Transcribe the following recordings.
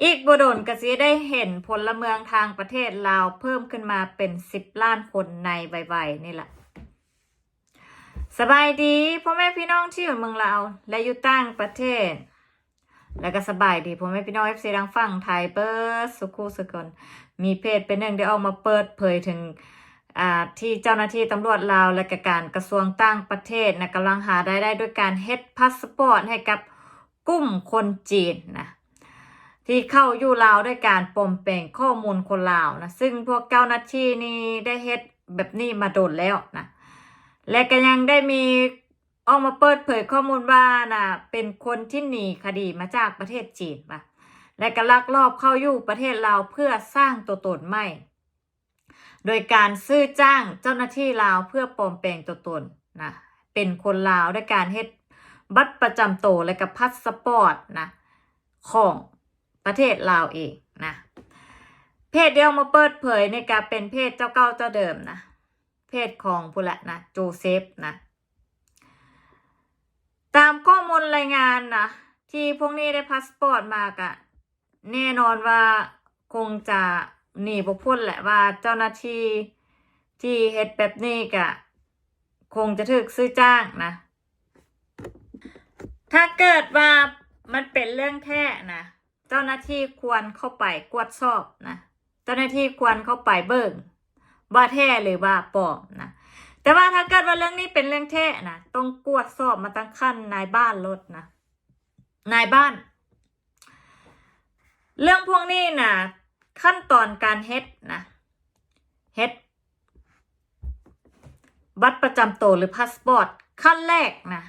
อีกบดนก็สิได้เห็นพลเมืองทางประเทศลาวเพิ่มขึ้นมาเป็นสิบล้านคนในไวๆนี่แหละสบายดีพ่อแม่พี่น้องที่อยู่เมืองลาวและอยู่ต่างประเทศ แล้วก็สบายดีพ่อแม่พี่น้องเอฟซีดังฟังไทยเบิร์ดสุขุสกลมีเพจเป็นหนึ่งได้ออกมาเปิดเผยถึงอ่าที่เจ้าหน้าที่ตำรวจลาวและกการกระทรวงต่างประเทศนะกำลังหารายได้ด้วยการเฮ็ดพาสปอร์ตให้กับกลุ่มคนจีนนะ ที่เข้าอยู่ลาวด้วยการปลอมแปลงข้อมูลคนลาวนะซึ่งพวกเจ้าหน้าที่นี่ได้เฮ็ดแบบนี้มาโดนแล้วนะและก็ยังได้มีออกมาเปิดเผยข้อมูลว่านะเป็นคนที่หนีคดีมาจากประเทศจีนมาและก็ลักลอบเข้าอยู่ประเทศลาวเพื่อสร้างตัวตนใหม่ โดยการซื้อจ้างเจ้าหน้าที่ลาวเพื่อปลอมแปลงตัวตนนะเป็นคนลาวด้วยการเฮ็ดบัตรประจำตัวและก็พาสปอร์ตนะของ ประเทศลาวเองนะเพจเดียวมาเปิดเผยในการเป็นเพจเจ้าเก่าเจ้าเดิมนะเพจของผู้ละนะโจเซฟนะตามข้อมูลรายงานนะที่พวกนี้ได้พาสปอร์ตมากะแน่นอนว่าคงจะหนีบกพุ่นแหละว่าเจ้าหน้าที่ที่เฮ็ดแบบนี้กะคงจะถึกซื้อจ้างนะ ถ้าเกิดว่ามันเป็นเรื่องแท้นะ เจ้าหน้าที่ควรเข้าไปกวดสอบนะ เจ้าหน้าที่ควรเข้าไปเบิ่งว่าแท้หรือว่าปลอมนะ แต่ว่าถ้าเกิดว่าเรื่องนี้เป็นเรื่องแท้นะต้องกวดสอบมาตั้งขั้นนายบ้านรถนะ นายบ้าน เรื่องพวกนี้นะขั้นตอนการเฮ็ดนะเฮ็ดบัตรประจำตัวหรือพาสปอร์ตขั้นแรกนะ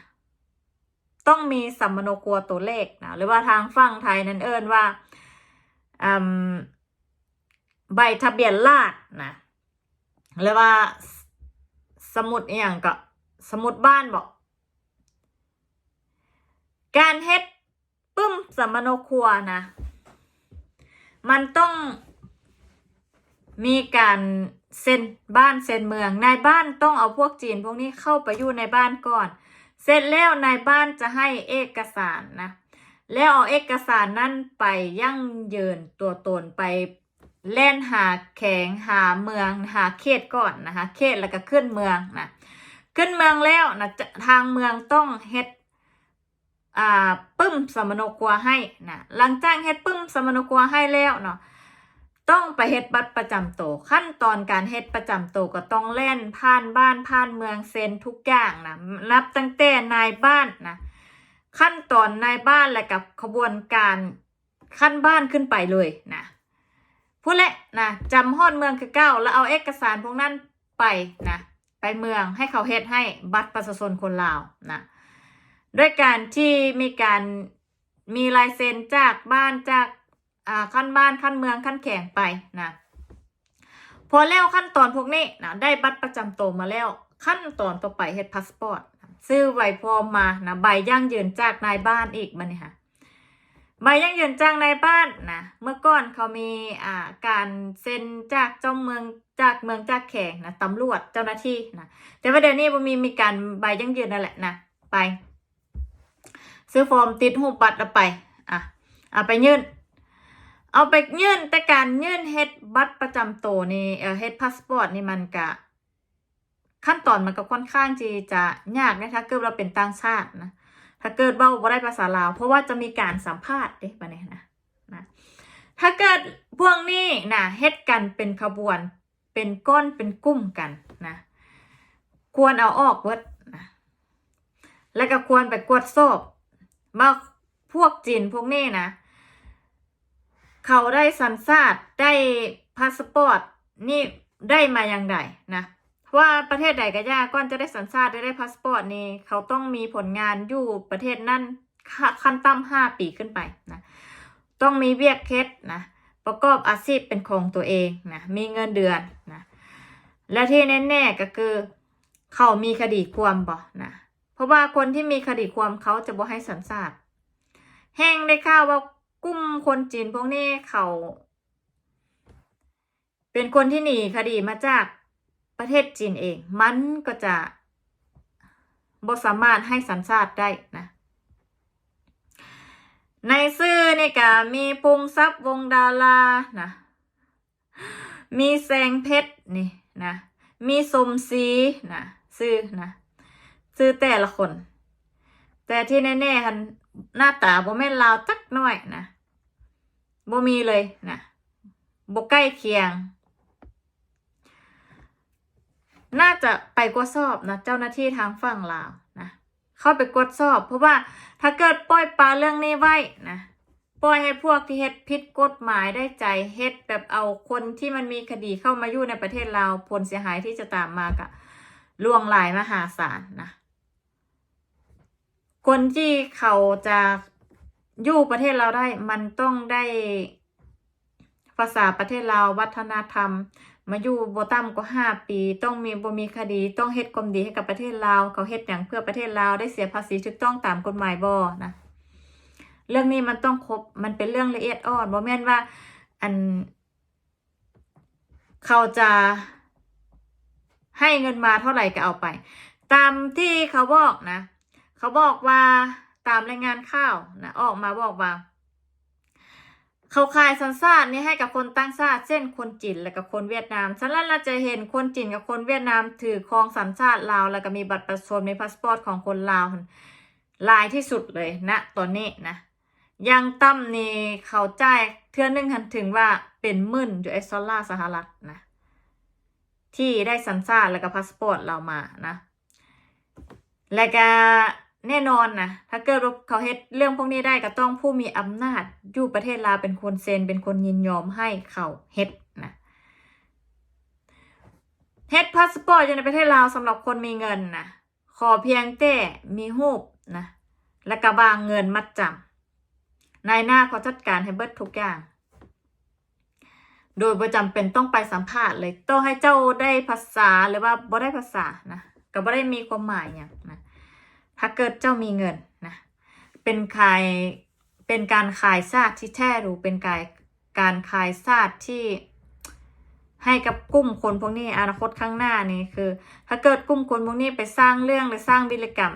ต้องมีสัมมโนครัวตัวเลขนะหรือว่าทางฝั่งไทยนั้นเอิ้นว่าใบทะเบียนราษนะหรือว่าสมุดอย่างก็สมุดบ้านบอก การเฮ็ดปึ้มสัมมโนครัวนะ มันต้องมีการเซ็นบ้านเซ็นเมืองนายบ้านต้องเอาพวกจีนพวกนี้เข้าไปอยู่ในบ้านก่อน เสร็จแล้วนายบ้านจะให้เอกสารนะ แล้วเอาเอกสารนั่นไปยั่งยืนตัวตนไปเล่นหาแข็งหาเมืองหาเขตก่อนนะคะ เขตแล้วก็ขึ้นเมืองนะขึ้นเมืองแล้วนะทางเมืองต้องเฮ็ดอ่าปึ้มสมโนครัวให้นะหลังจากเฮ็ดปึ้มสมโนครัวให้แล้วเนาะ ต้องไปเฮ็ดบัตรประจำตัวขั้นตอนการเฮ็ดประจำตัวก็ต้องเล่นผ่านบ้านผ่านเมืองเซ็นทุกอย่างนะนับตั้งแต่นายบ้านนะขั้นตอนนายบ้านและกับขบวนการขั้นบ้านขึ้นไปเลยนะพูดและนะจำฮอดเมืองคือเก้าแล้วเอาเอกสารพวกนั้นไปนะไปเมืองให้เขาเฮ็ดให้บัตรประชาชนคนลาวนะด้วยการที่มีการมีลายเซ็นจากบ้านจาก อ่าขั้นบ้านขั้นเมืองขั้นแข่งไปนะพอแล้วขั้นตอนพวกนี้นะได้บัตรประจำตัวมาแล้ว ขั้นตอนต่อไปเฮ็ดพาสปอร์ตซื้อไว้พร้อมมานะใบยั่งยืนจากนายบ้านอีกมันนี่ค่ะใบยั่งยืนจากนายบ้านนะเมื่อก่อนเขามีอ่าการเซ็นจากเจ้าเมืองจากเมืองจากแข่งนะตำรวจเจ้าหน้าที่นะแต่ว่าเดี๋ยวนี้มันมีมีการใบยั่งยืนนั่นแหละนะไป ซื้อฟอร์มติดหูปบัตรเอาไปอะเอาไปยื่น เอาไปยื่นแต่การยื่นเฮ็ดบัตรประจำตัวนี่เออเฮ็ดพาสปอร์ตนี่มันกะ ขั้นตอนมันก็ค่อนข้างที่จะยากนะถ้าเกิดเราเป็นต่างชาตินะถ้าเกิดเบ้าบ่ได้ภาษาลาว เพราะว่าจะมีการสัมภาษณ์เด้ปะเนี่ยนะนะถ้าเกิดพวกนี้นะเฮ็ดกันเป็นขบวนเป็นก้อนเป็นกลุ่มกันนะควรเอาออกเวิดนะแล้วก็ควรไปกวดสอบว่าพวกจีนพวกนี้นะ เขาได้สัญชาติได้พาสปอร์ตนี่ได้มาอย่างไรนะเพราะว่าประเทศใดก็ยากก่อนจะได้สัญชาติได้ได้พาสปอร์ตนี่เขาต้องมีผลงานอยู่ประเทศนั่นขั้นต่ำห้าปีขึ้นไปนะต้องมีเวียกเคสนะประกอบอาชีพเป็นของตัวเองนะมีเงินเดือนนะและที่แน่ๆก็คือ เขามีคดีความบ่นะเพราะว่าคนที่มีคดีความเขาจะบ่ให้สัญชาติแห้งได้ข่าวว่า กลุ่มคนจีนพวกนี้เขา เป็นคนที่หนีคดีมาจากประเทศจีนเอง มันก็จะบ่สามารถให้สัญชาติได้นะ ในซื่อนี่ก็มีพงทรัพย์วงดารานะ มีแสงเพชรนี่นะ มีสมศรีนะซื้อนะซื้อแต่ละคน แต่ที่แน่ๆคันหน้าตาบ่แม่นลาวจักหน่อยนะ บ่มีเลยนะบ่ใกล้เคียง น่าจะไปกวดสอบนะเจ้าหน้าที่ทางฝั่งลาวนะเข้าไปกวดสอบ เพราะว่าถ้าเกิดปล่อยปลาเรื่องนี้ไว้นะปล่อยให้พวกที่เฮ็ดผิดกฎหมายได้ใจเฮ็ดแบบเอาคนที่มันมีคดีเข้ามาอยู่ในประเทศลาวผลเสียหายที่จะตามมากะล่วงหลายมหาศาลนะคนที่เขาจะ อยู่ประเทศเราได้มันต้องได้ภาษาประเทศเราวัฒนธรรม มาอยู่บ่ต่ำกว่าห้าปี ต้องมีบ่มีคดีต้องเฮ็ดความดีให้กับประเทศลาเขาเฮ็ดอย่างเพื่อประเทศลาได้เสียภาษีถูกต้องตามกฎหมายบ่นะเรื่องนี้มันต้องครบมันเป็นเรื่องละเอียดอ่อนบ่แม่นว่า อัน เขาจะให้เงินมาเท่าไหร่ก็เอาไป ตามที่เขาบอกนะ เขาบอกว่า ตามรายงานข่าวนะออกมาบอกว่า เขาขายสัญชาตินี้ให้กับคนตั้งชาติเช่นคนจีนและกับคนเวียดนามฉะนั้นเราจะเห็นคนจีนกับคนเวียดนามถือครองสัญชาติลาว แล้วก็มีบัตรประชาชนมีพาสปอร์ตของคนลาวลายที่สุดเลยนะตอนนี้นะยังต่ำนี่เขาจ่ายเทื่อหนึงหันถึงว่าเป็นหมื่นยูเอสดอลลาร์สหรัฐนะที่ได้สัญชาติแล้วก็พาสปอร์ตเรามานะ และก็ แน่นอนนะถ้าเกิดเขาเฮ็ดเรื่องพวกนี้ได้ก็ต้องผู้มีอำนาจอยู่ประเทศลาวเป็นคนเซ็นเป็นคนยินยอมให้เขาเฮ็ดนะเฮ็ดพาสปอร์ตอยู่ในประเทศลาวสำหรับคนมีเงินนะขอเพียงแต่มีรูปนะและก็วางเงินมัดจำนายหน้าเขาจัดการให้เบิดทุกอย่าง โดยประจำเป็นต้องไปสัมภาษณ์เลยต้องให้เจ้าได้ภาษาหรือว่าบ่ได้ภาษานะก็บ่ได้มีความหมายอย่างนะ ถ้าเกิดเจ้ามีเงินนะเป็นขายเป็นการขายซาดที่แท้รือเป็นการการขายซาดที่ให้กับกลุ่มคนพวกนี้อนาคตข้างหน้านี่คือ ถ้าเกิดกลุ่มคนพวกนี้ไปสร้างเรื่องหรือสร้างวิรกรรม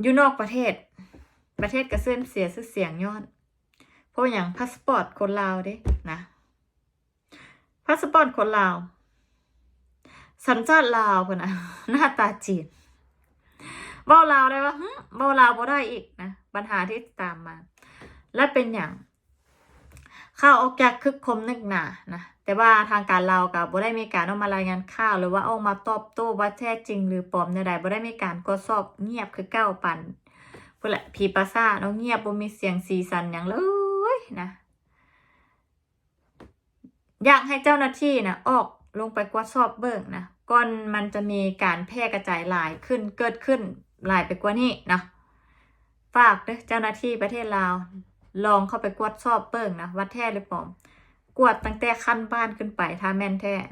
อยู่นอกประเทศ ประเทศกระเสื่อมเสียชื่อเสียงย้อนเพราะอย่างพาสปอร์ตคนลาวด้นะพาสปอร์ตคนลาวสัญชาติลาวคนนะหน้าตาจีน เบ้าลาวได้ปะเบ้าลาวบ่ได้อีกนะปัญหาที่ตามมา และเป็นอย่างข่าวออกจากคึกคมนึกหนานะแต่ว่าทางการลาวกับบ่ได้มีการออกมารายงานข่าวหรือว่าออกมาตอบโต้ว่าแท้จริง หรือปลอมในใดบ่ได้มีการกดสอบเงียบคือเก้าปันเพื่อแหละผีปราซาเนาะเงียบบ่มีเสียงสีสันอย่างเลยนะอยากให้เจ้าหน้าที่นะออกลงไปกวดสอบเบิ่งนะก่อนมันจะมีการแพร่กระจายหลายขึ้นเกิดขึ้น หลายไปกว่านี้เนาะฝากเด้อเจ้าหน้าที่ประเทศลาว ลองเข้าไปกวดสอบเบิ่งนะว่าแท้หรือปลอม กวดตั้งแต่ขั้นบ้านขึ้นไปถ้าแม่นแท้นะ